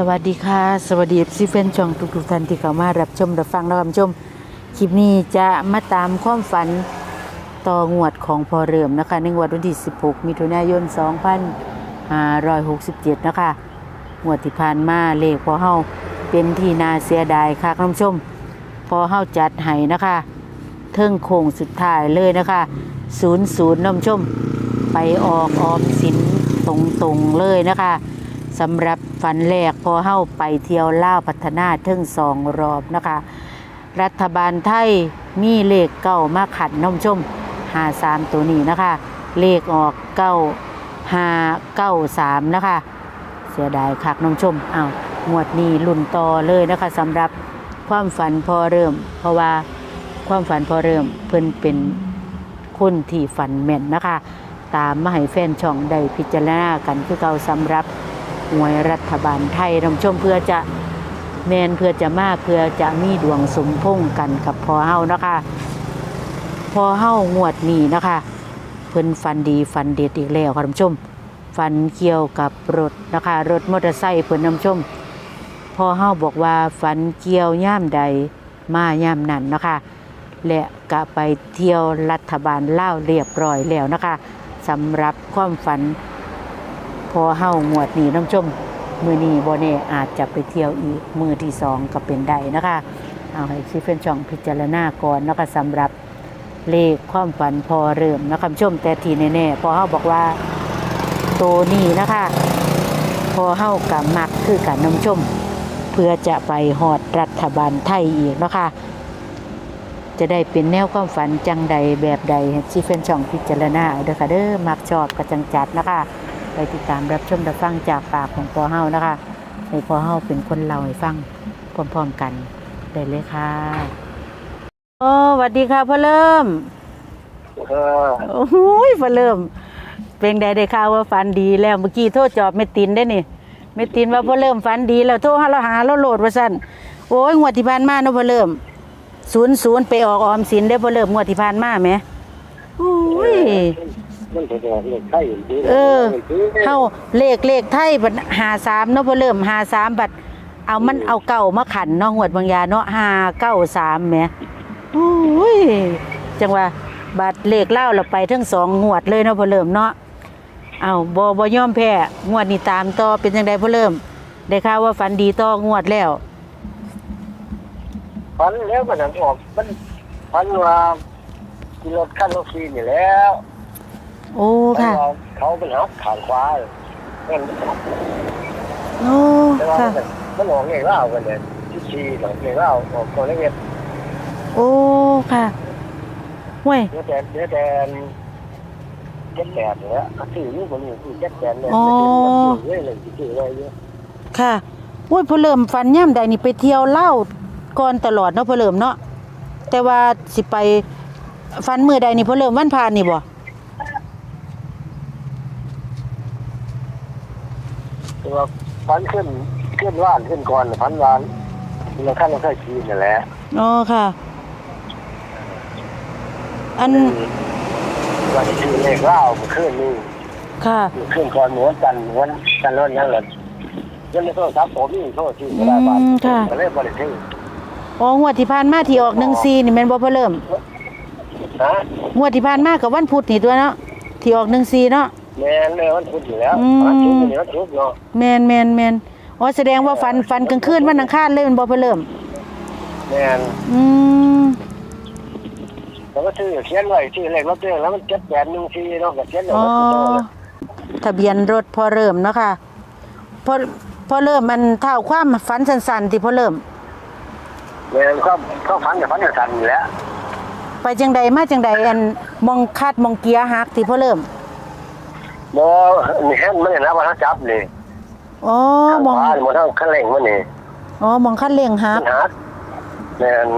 สวัสดีค่ะ สวัสดีซีเฟนช่องทุกทุกๆท่านที่เข้ามารับชมรับฟังรับชม คลิปนี้จะมาตามความฝันต่องวดของพอเริ่มนะคะในงวดวันที่ 16 มิถุนายน 2567 นะคะงวดที่ผ่านมาเลขพอเฮาเป็นที่นาเสียดายค่ะท่านผู้ชม พอเฮาจัดให้นะคะเทิงโค้งสุดท้ายเลยนะคะ00น้ำชม ไปออกออมสินตรงๆเลยนะคะสำหรับ ฝันแรกพอเฮาไปเที่ยวล่าพัฒนาเทิงสองรอบนะคะ รัฐบาลไทยมีเลขเก้ามาขัดน้ำชมหาสามตัวนี้นะคะ เลขออกเก้าหาเก้าสามนะคะ เสียดายคักน้ำชมอ้าวงวดนี้ลุ่นต่อเลยนะคะสำหรับความฝันพอเริ่ม เพราะว่าความฝันพอเริ่มเพิ่นเป็นคนที่ฝันแม่นนะคะ ตามมาให้แฟนช่องได้พิจารณากันคือเก่าสำหรับ หวยรัฐบาลไทยน้ำชมเพื่อจะแมนเพื่อจะมาเพื่อจะมีดวงสมพงกันกับพอเฮานะคะพอเฮางวดนี้นะคะเพิ่นฟันดีฟันเด็ดอีกแล้วค่ะท่านผู้ชม ฟันเกี่ยวกับรถนะคะ รถมอเตอร์ไซค์เพิ่นนำชมพอเฮาบอกว่าฟันเกี่ยวย่ามใดมาย่ามนั้นนะคะ และกะไปเที่ยวรัฐบาลเล่าเรียบร้อยแล้วนะคะสำหรับความฝัน อเฮางวดนี้น้ำชมมือนี้โบเน่อาจจะไปเที่ยวอีกมือที่สองก็เป็นได้นะคะ เอาให้ซีเฟนช่องพิจารณาก่อนนะคะสำหรับเลขความฝันพอเริ่มนะคะชมแต่ทีแน่ๆพอเฮาบอกว่าตัวนี้นะคะ พอเฮากับมักคือการนำชม เพื่อจะไปหอดรัฐบาลไทยอีกนะคะจะได้เป็นแนวความฝันจังใดแบบใดซีเฟนช่องพิจารณาเด้อค่ะเด้อมักชอบกระจังจัดนะคะ ไปติดตามรับชมรับฟังจากปากของพอเฮานะคะให้พอเฮาเป็นคนเล่าให้ฟังพร้อมๆกันได้เลยค่ะโอ้สวัสดีค่ะพ่อเริ่มเออโอ้โหพ่อเริ่มเป็นใดได้ข่าวว่าฝันดีแล้วเมื่อกี้โทษจอบเมตินได้นี่เมตินว่าพ่อเริ่มฝันดีแล้วโทรหาเราหาเราโหลดว่าสั่นโอ้ยงวดที่ผ่านมาเนาะพ่อเริ่มศูนย์ศูนย์ไปออกออมสินได้อพ่อเริ่มงวดที่ผ่านมาไหมโอ้ย มันจะบอกเลขไทยอยู่ดีเออเข้าเลขเลขไทยบัดหาสามเนาะพอเริ่มหาสามบัดเอามันเอาเก่ามาขันเนาะหวดบางยาเนาะห้าเก้าสามแหมโอ้ยจังว่าบัดเลขเล่าเราไปทั้งสองงวดเลยเนาะพอเริ่มเนาะเอาบอบอย่อมแพ้งวดนี้ตามต่อเป็นจังไดพอเริ่ม ได้ข่าวว่าฝันดีต่องวดแล้วฟันแล้วมันออกมันฟันว่ากินรถขั้นรถซีนี่แล้ว โอ้ฟันค่ะว่าเขาเป็นหักขางขวานั่นโอ้แต่ว่าค่ะ มันมันออกเองเล่ากันเลยที่ซีหลังเองเล่าออกตัวเล็กโอ้ค่ะห่วยๆเนื้อแต่เนื้อแต่เจ็ดแปดเนี่ยเขาถือนี่คนนี้คือเจ็ดแปดเนี่ยเรื่อยเลยถืออะไรเยอะค่ะโอ้ยพอเริ่มฟันย่ำใดนี่ไปเที่ยวเล่าวก่อนตลอดเนาะพอเริ่มเนาะแต่ว่าสิไปฟันมือใดนี่พอเริ่มวันพานนี่บ่ แต่ว่าฟันขึ้นขึ้นว่านขึ้นก่อนฟันวานเราขั้นเราเคยชีนี่แหละอ๋อค่ะ อันวันที่ชื่อเลขเล่าเมื่อคืนนี่ค่ะ เมื่อคืนก่อนม้วนกันม้วนกันแล้วยังเลยยังไม่โทษครับผมนี่โทษที่ไม่ได้บ้านก็เลยบริสุทธิ์อ๋องวดที่ผ่านมาที่ออกหนึ่งซีนี่แม่นบ่พอเริ่มนะงวดที่ผ่านมากับวันพุธนี่ตัวเนาะที่ออกหนึ่งซีเนาะ แม่นเลยวันพุธอยู่แล้วอืม วันพุธอยู่วันพุธเนาะแมนแมนแมนอ๋อแสดงว่าฟันฟันกลางคืนวันอังคารเลยแมันบ่พอเริ่ม แม่นอืมแล้วก็ชื่อเขียนไว้ชื่อเลขรถเตี้ยแล้วมันเจ็ดแปดหนึ่งทีเนาะก็เขียนไว้อ๋อว่าตัวเลยทะเบียนรถพอเริ่มเนาะค่ะพอพอเริ่มมันเท่าความฝันสั้นๆที่พอเริ่ม แม่นก็ก็ฝันกับฝันกับสันอยู่แล้วไปจังใดมาจังใดอันมองคาดมองเกียร์หักที่พอเริ่ม บ่นี่เห็นมันเนี่ยนะว่าเขาจับนี่อ๋อข้างมองขวานี่มันเท่าขั้นเร่งมันนี่อ๋อมองคันเร่งหัมักนหักแม่น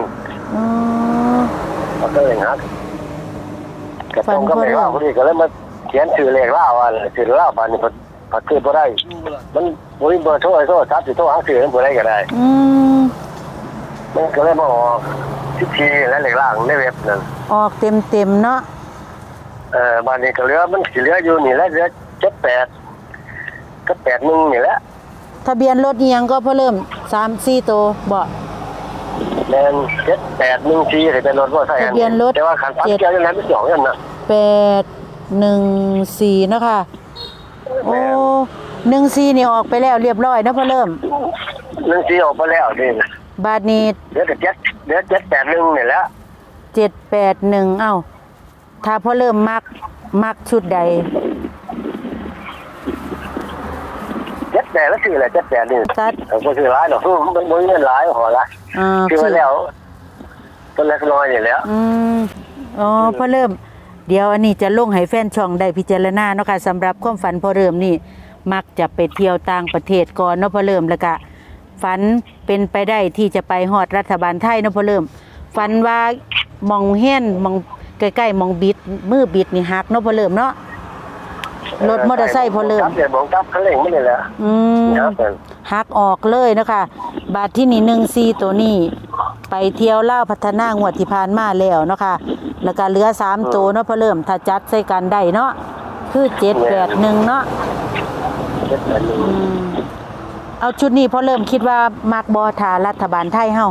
อ๋อ มันก็เร่งหักก็ตรงก็ไม่ว่าพอดีก็เลยมาเขียนชื่อเลขเล่าว่าชื่อเล่าฝันนี่พัดพัดคือบ่ได้ มันบ่มีเบอร์โทรโทรศัพท์สิโทรหาชื่อมันบ่ได้ก็ได้ อืม มันก็เลยมาออกทิศทีและเลขล่างในเว็บนั่นออกเต็มเต็มๆเนาะ เออบ้านนี้ก็เหลือมันสิเหลืออยู่นี่แหละเหลือ78ก็81นี่แหละทะเบียนรถอีหยังก็พอเริ่ม3 4ตัวบ่แมนเจ็ดแปดหนึ่งทีเป็นรถว่าใช่ทะเบียนรถแต่ว่าขันพัดเจ็ดเกียวยังไงไม่สองยันนะ8 1 4เนาะค่ะแมโอ้น14นี่ออกไปแล้วเรียบร้อยเนาะพอเริ่มหนึ่งทีออกไปแล้วนี่บาทนี้เดี๋ยวแต่เจ็ดเดี๋ยวเจ็ดแปดหนึ่งนี่แหละ781เอ้า ถ้าพอเริ่มมักมักชุดใดเจ็ดแปดแล้วคืออะไรเจ็ดแปดนี่ตัดผมก็คือร้ายหรอกมันมันเงินร้ายพอละอ่าคือว่าแล้วต้นเล็กน้อยนี่แหล้วอืมอ๋อพอเริ่ม เดี๋ยวอันนี้จะลงให้แฟนช่องได้พิจารณาเนาะค่ะสำหรับความฝันพอเริ่มนี่ มักจะไปเที่ยวต่างประเทศก่อนเนาะพอเริ่มแล้วก็ฝันเป็นไปได้ที่จะไปฮอดรัฐบาลไทยเนาะพอเริ่มฝันว่ามองเห็นมอง ใกล้ๆมองบิดมือบิดนี่หักเนาะพอเริ่มเนาะรถมอเตอร์ไซค์พอเริ่มครับเดี๋ยวผมจับคันเร่งไม่ได้แหละอืมครับผมหักออกเลยนะคะบาทที่นี่หนึ่งซีตัวนี้ ไปเที่ยวเล่าวพัฒนางวดที่ผ่านมาแล้วเนาะค่ะแล้วก็เหลือสามตัวเนาะพอเริ่มถ้าจัดใส่กันได้เนาะคือเจ็ดแปดหนึ่งเนาะเจ็ดแปดหนึ่งอืมเอาชุดนี้พอเริ่มคิดว่ามักบอทารัฐบาลไทยเฮา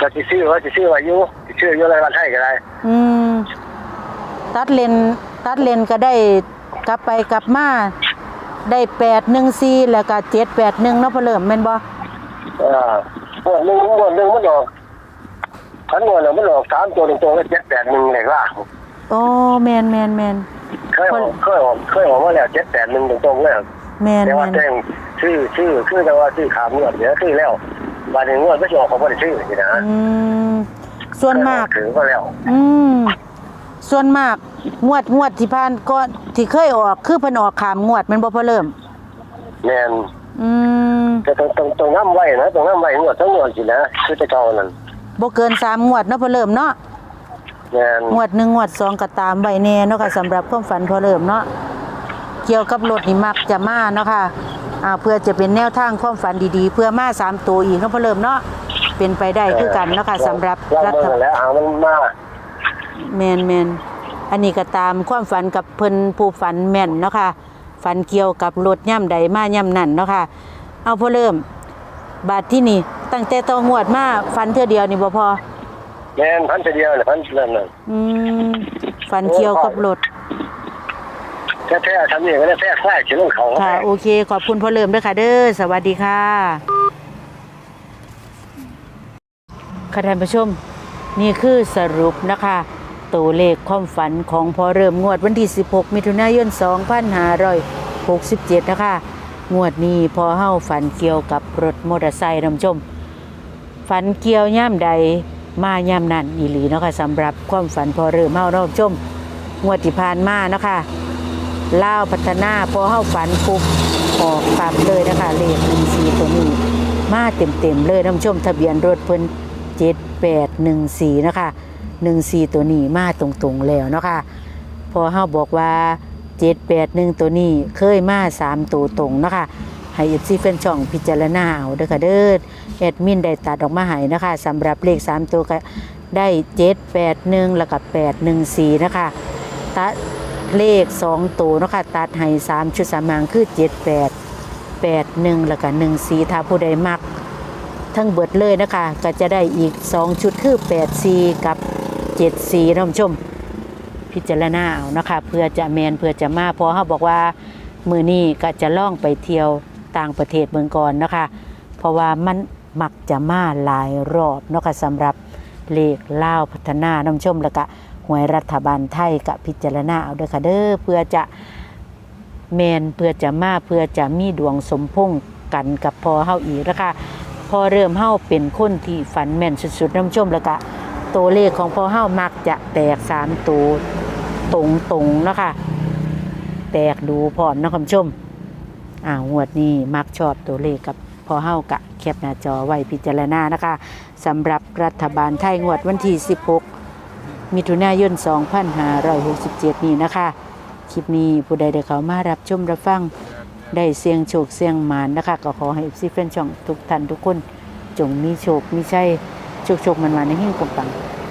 ก็จะซื้อว่าจะซื้อว่าอยู่ จะซื้ออยู่อะไรบ้านไทยก็ได้ อืม ตัดเลนตัดเลนก็ได้กลับไปกลับมาได้แปดหนึ่งซีแล้วก็เจ็ดแปดหนึ่งเนาะพอเริ่มแม่นบ่เออหมวดหนึ่งหมวดหนึ่งมันออกขันหมวดหนึ่งมันออกสามตัวตรงๆก็เจ็ดแปดหนึ่งเลยล่ะโอ้แมนแมนแมนเคยออกเคยออกเคยออกมาแล้วเจ็ดแปดหนึ่งตรงๆเลยแมนแต่แมว่านแจ้งชื่อชื่อคือแต่ว่าชื่อขามงวดเดี๋ยวชื่อแล้วบานหนึ่งงวดไม่ใช่ออกของบริชื่อนี่นะอืม ส่วนมาก ถือมาแล้ว อืมส่วนมากงวดงวดที่ผ่านก็ที่เคยออกคือเพิ่นออกขามงวดแมันบ่พอเริ่ม แมนอืมแต่ตรงตรงตรงน้ำไว้นะตรงน้ำไว้งวดทั้งงวดสินะคือจะเก่านั่นบ่เกินสามงวดเนาะพอเริ่มเนาะแมนงวดหนึ่งงวดสองก็ตามไว้แน่เนาะค่ะสำหรับความฝันพอเริ่มเนาะเกี่ยวกับรถนี่มักจะมาเนาะค่ะอ่าเพื่อจะเป็นแนวทางความฝันดีๆ เพื่อมาสามตัวอีกเนาะพอเริ่มเนาะ เป็นไปได้คือกันเนาะค่ะสำหรับเรารัเบิ่ฐงแล้วหามันมาแมนแมนอันนี้ก็ตามความฝันกับเพิ่นผู้ฝันแม่นเนาะค่ะฝันเกี่ยวกับรถย่ำใดมาย่ำนั่นเนาะค่ะเอาพอเริ่ม บาทที่นี่ ตั้งแต่ตองวดมาฝันเท่อเดียวนี่บ่พอแมนพันเดียวเนี่ยพันนั่นน่ะอืมฝันเกี่ยวกับรถแท้ๆทำนี่ก็ได้แท้แท้ชิ้นของเขาค่ะโอเคขอบคุณพอเริ่มด้วยค่ะ เด้อสวัสดีค่ะ ค่ะท่านผู้ชม นี่คือสรุปนะคะตัวเลขความฝันของพอเริ่มงวดวันที่ 16 มิถุนายน 2567 นะคะ งวดนี้พอเฮาฝันเกี่ยวกับรถมอเตอร์ไซค์ท่านผู้ชม ฝันเกี่ยวย่ำใดมาย่ำนั่นอีหลีนะคะสำหรับความฝันพอเริ่มเฮาท่านผู้ชม งวดที่ผ่านมานะคะล่าวพัฒนาพอเฮาฝันปุ๊บออกตามเลยนะคะเลขหนึ่งสี่ตัวนี้มาเต็มๆเลยท่านผู้ชมทะเบียนรถเพิ่น เจ็ดแปดหนึ่งสี่นะคะหนึ่งสี่ตัวนี้มาตรงๆแล้วเนาะคะพอเฮาบอกว่าเจ็ดแปดหนึ่งตัวนี้เคยมาสามตัวตรงนะคะให้เอฟซีแฟนช่องพิจารณาเอาเด้อค่ะเด้อแอดมินได้ตัดออกมาให้นะคะสำหรับเลขสามตัวก็ได้เจ็ดแปดหนึ่งแล้วก็แปดหนึ่งสี่นะคะตัดเลขสองตัวนะคะตัดให้สามชุดสามหางคือเจ็ดแปด8 1แล้วก็1 4ถ้าผู้ใดมัก ทั้งเบิดเลยนะคะ ก็จะได้อีก 2 ชุดคือ8 4กับ7 4ท่านผู้ชม พิจารณาเอานะคะ เพื่อจะแมนเพื่อจะมาเพราะเขาบอกว่ามือนี้ก็จะล่องไปเที่ยวต่างประเทศเมืองก่อนนะคะ เพราะว่ามันมักจะมาหลายรอบนะคะสำหรับเลขเล่าพัฒนาน้ำชมแล้วก็หวยรัฐบาลไทยกับพิจารณาเอาเด้อค่ะเด้อเพื่อจะแมนเพื่อจะมาเพื่อจะมีดวงสมพงษ์กันกับพอเฮาอีกนะคะ พอเริ่มเฮาเป็นคนที่ฝันแม่นสุดๆน้ำชมแล้วก็ตัวเลขของพอเฮามักจะแตกสามตัวตรงๆนะคะ แตกดูพร้อมนะคุณผู้ชมอ่างวดนี้มักชอบตัวเลขกับพอเฮากะแคปหน้าจอไว้พิจารณานะคะสำหรับรัฐบาลไทยงวดวันที่ 16 มิถุนายน 2567 นี้นะคะ คลิปนี้ผู้ใดได้เขามารับชมรับฟัง ได้เสียงโชคเสียงมานนะคะ ก็ขอให้ซีเฟนช่องทุกท่านทุกคน จงมีโชคมีชัยโชคโชคมันมาในหิ้งกำปัง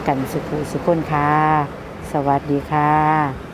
กันสุขสุขคนค่ะ สวัสดีค่ะ